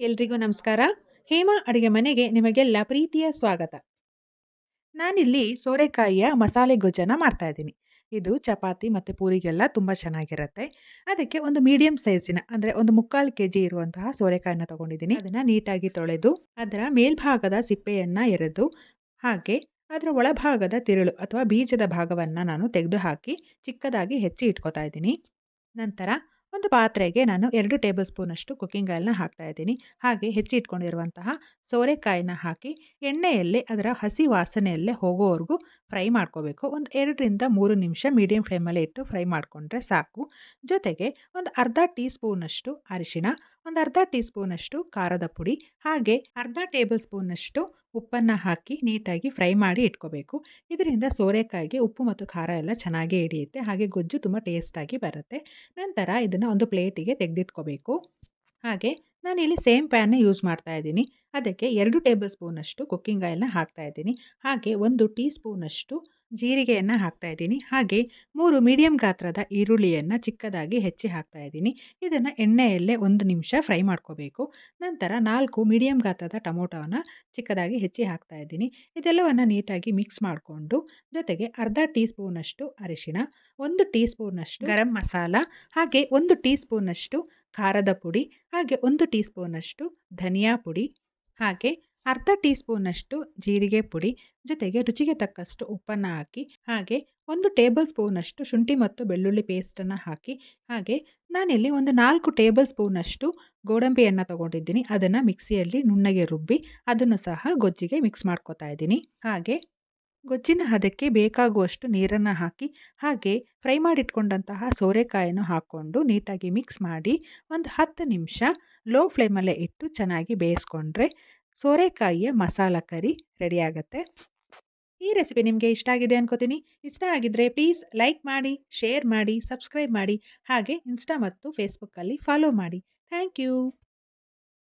ಎಲ್ರಿಗೂ ನಮಸ್ಕಾರ. ಹೇಮಾ ಅಡುಗೆ ಮನೆಗೆ ನಿಮಗೆಲ್ಲ ಪ್ರೀತಿಯ ಸ್ವಾಗತ. ನಾನಿಲ್ಲಿ ಸೋರೆಕಾಯಿಯ ಮಸಾಲೆ ಗೊಜ್ಜನ ಮಾಡ್ತಾ ಇದ್ದೀನಿ. ಇದು ಚಪಾತಿ ಮತ್ತು ಪೂರಿಗೆಲ್ಲ ತುಂಬ ಚೆನ್ನಾಗಿರುತ್ತೆ. ಅದಕ್ಕೆ ಒಂದು ಮೀಡಿಯಂ ಸೈಜಿನ ಅಂದರೆ ಒಂದು ಮುಕ್ಕಾಲು ಕೆ ಜಿ ಇರುವಂತಹ ಸೋರೆಕಾಯಿನ ತೊಗೊಂಡಿದ್ದೀನಿ. ಅದನ್ನು ನೀಟಾಗಿ ತೊಳೆದು ಅದರ ಮೇಲ್ಭಾಗದ ಸಿಪ್ಪೆಯನ್ನು ಎರೆದು ಹಾಗೆ ಅದರ ಒಳಭಾಗದ ತಿರುಳು ಅಥವಾ ಬೀಜದ ಭಾಗವನ್ನು ನಾನು ತೆಗೆದುಹಾಕಿ ಚಿಕ್ಕದಾಗಿ ಹೆಚ್ಚಿ ಇಟ್ಕೋತಾ ಇದ್ದೀನಿ. ನಂತರ ಒಂದು ಪಾತ್ರೆಗೆ ನಾನು ಎರಡು ಟೇಬಲ್ ಸ್ಪೂನಷ್ಟು ಕುಕ್ಕಿಂಗ್ ಆಯಿಲ್ನ ಹಾಕ್ತಾ ಇದ್ದೀನಿ. ಹಾಗೆ ಹೆಚ್ಚಿಟ್ಕೊಂಡಿರುವಂತಹ ಸೋರೆಕಾಯಿನ ಹಾಕಿ ಎಣ್ಣೆಯಲ್ಲಿ ಅದರ ಹಸಿ ವಾಸನೆಯಲ್ಲೇ ಹೋಗೋವರೆಗೂ ಫ್ರೈ ಮಾಡ್ಕೋಬೇಕು. ಒಂದು ಎರಡರಿಂದ ಮೂರು ನಿಮಿಷ ಮೀಡಿಯಂ ಫ್ಲೇಮಲ್ಲೇ ಇಟ್ಟು ಫ್ರೈ ಮಾಡಿಕೊಂಡ್ರೆ ಸಾಕು. ಜೊತೆಗೆ ಒಂದು ಅರ್ಧ ಟೀ ಸ್ಪೂನಷ್ಟು ಅರಿಶಿಣ ಒಂದು ಅರ್ಧ ಟೀ ಸ್ಪೂನಷ್ಟು ಖಾರದ ಪುಡಿ, ಹಾಗೆ ಅರ್ಧ ಟೇಬಲ್ ಸ್ಪೂನಷ್ಟು ಉಪ್ಪನ್ನು ಹಾಕಿ ನೀಟಾಗಿ ಫ್ರೈ ಮಾಡಿ ಇಟ್ಕೋಬೇಕು. ಇದರಿಂದ ಸೋರೆಕಾಯಿಗೆ ಉಪ್ಪು ಮತ್ತು ಖಾರ ಎಲ್ಲ ಚೆನ್ನಾಗಿ ಹಿಡಿಯುತ್ತೆ, ಹಾಗೆ ಗೊಜ್ಜು ತುಂಬ ಟೇಸ್ಟಾಗಿ ಬರುತ್ತೆ. ನಂತರ ಇದನ್ನು ಒಂದು ಪ್ಲೇಟಿಗೆ ತೆಗೆದಿಟ್ಕೋಬೇಕು. ಹಾಗೆ ನಾನಿಲ್ಲಿ ಸೇಮ್ ಪ್ಯಾನ್ನ ಯೂಸ್ ಮಾಡ್ತಾ ಇದ್ದೀನಿ. ಅದಕ್ಕೆ ಎರಡು ಟೇಬಲ್ ಸ್ಪೂನಷ್ಟು ಕುಕ್ಕಿಂಗ್ ಆಯಿಲ್ನ ಹಾಕ್ತಾ ಇದ್ದೀನಿ. ಹಾಗೆ ಒಂದು ಟೀ ಸ್ಪೂನಷ್ಟು ಜೀರಿಗೆಯನ್ನು ಹಾಕ್ತಾ ಇದ್ದೀನಿ. ಹಾಗೆ ಮೂರು ಮೀಡಿಯಂ ಗಾತ್ರದ ಈರುಳ್ಳಿಯನ್ನು ಚಿಕ್ಕದಾಗಿ ಹೆಚ್ಚಿ ಹಾಕ್ತಾ ಇದ್ದೀನಿ. ಇದನ್ನು ಎಣ್ಣೆಯಲ್ಲೇ ಒಂದು ನಿಮಿಷ ಫ್ರೈ ಮಾಡ್ಕೋಬೇಕು. ನಂತರ ನಾಲ್ಕು ಮೀಡಿಯಂ ಗಾತ್ರದ ಟೊಮೊಟೊವನ್ನು ಚಿಕ್ಕದಾಗಿ ಹೆಚ್ಚಿ ಹಾಕ್ತಾ ಇದ್ದೀನಿ. ಇದೆಲ್ಲವನ್ನು ನೀಟಾಗಿ ಮಿಕ್ಸ್ ಮಾಡಿಕೊಂಡು ಜೊತೆಗೆ ಅರ್ಧ ಟೀ ಸ್ಪೂನಷ್ಟು ಅರಿಶಿಣ ಒಂದು ಟೀ ಸ್ಪೂನಷ್ಟು ಗರಂ ಮಸಾಲ. ಹಾಗೆ ಒಂದು ಟೀ ಸ್ಪೂನಷ್ಟು ಖಾರದ ಪುಡಿ, ಹಾಗೆ ಒಂದು ಟೀ ಸ್ಪೂನಷ್ಟು ಧನಿಯಾ ಪುಡಿ, ಹಾಗೆ ಅರ್ಧ ಟೀ ಸ್ಪೂನಷ್ಟು ಜೀರಿಗೆ ಪುಡಿ, ಜೊತೆಗೆ ರುಚಿಗೆ ತಕ್ಕಷ್ಟು ಉಪ್ಪನ್ನು ಹಾಕಿ, ಹಾಗೆ ಒಂದು ಟೇಬಲ್ ಸ್ಪೂನಷ್ಟು ಶುಂಠಿ ಮತ್ತು ಬೆಳ್ಳುಳ್ಳಿ ಪೇಸ್ಟನ್ನು ಹಾಕಿ, ಹಾಗೆ ನಾನಿಲ್ಲಿ ಒಂದು ನಾಲ್ಕು ಟೇಬಲ್ ಸ್ಪೂನಷ್ಟು ಗೋಡಂಬಿಯನ್ನು ತೊಗೊಂಡಿದ್ದೀನಿ. ಅದನ್ನು ಮಿಕ್ಸಿಯಲ್ಲಿ ನುಣ್ಣಗೆ ರುಬ್ಬಿ, ಅದನ್ನು ಸಹ ಗೊಜ್ಜಿಗೆ ಮಿಕ್ಸ್ ಮಾಡ್ಕೊತಾ ಇದ್ದೀನಿ. ಹಾಗೆ ಗೊಜ್ಜಿನ ಹದಕ್ಕೆ ಬೇಕಾಗುವಷ್ಟು ನೀರನ್ನು ಹಾಕಿ, ಹಾಗೆ ಫ್ರೈ ಮಾಡಿಟ್ಕೊಂಡಂತಹ ಸೋರೆಕಾಯನ್ನು ಹಾಕ್ಕೊಂಡು ನೀಟಾಗಿ ಮಿಕ್ಸ್ ಮಾಡಿ ಒಂದು ಹತ್ತು ನಿಮಿಷ ಲೋ ಫ್ಲೇಮಲ್ಲೇ ಇಟ್ಟು ಚೆನ್ನಾಗಿ ಬೇಯಿಸ್ಕೊಂಡ್ರೆ ಸೋರೆಕಾಯಿಯ ಮಸಾಲ ಕರಿ ರೆಡಿಯಾಗತ್ತೆ ಈ ರೆಸಿಪಿ ನಿಮಗೆ ಇಷ್ಟ ಆಗಿದೆ ಅನ್ಕೋತೀನಿ. ಇಷ್ಟ ಆಗಿದ್ದರೆ ಪ್ಲೀಸ್ ಲೈಕ್ ಮಾಡಿ ಶೇರ್ ಮಾಡಿ ಸಬ್ಸ್ಕ್ರೈಬ್ ಮಾಡಿ, ಹಾಗೆ ಇನ್ಸ್ಟಾ ಮತ್ತು ಫೇಸ್ಬುಕ್ಕಲ್ಲಿ ಫಾಲೋ ಮಾಡಿ. Thank you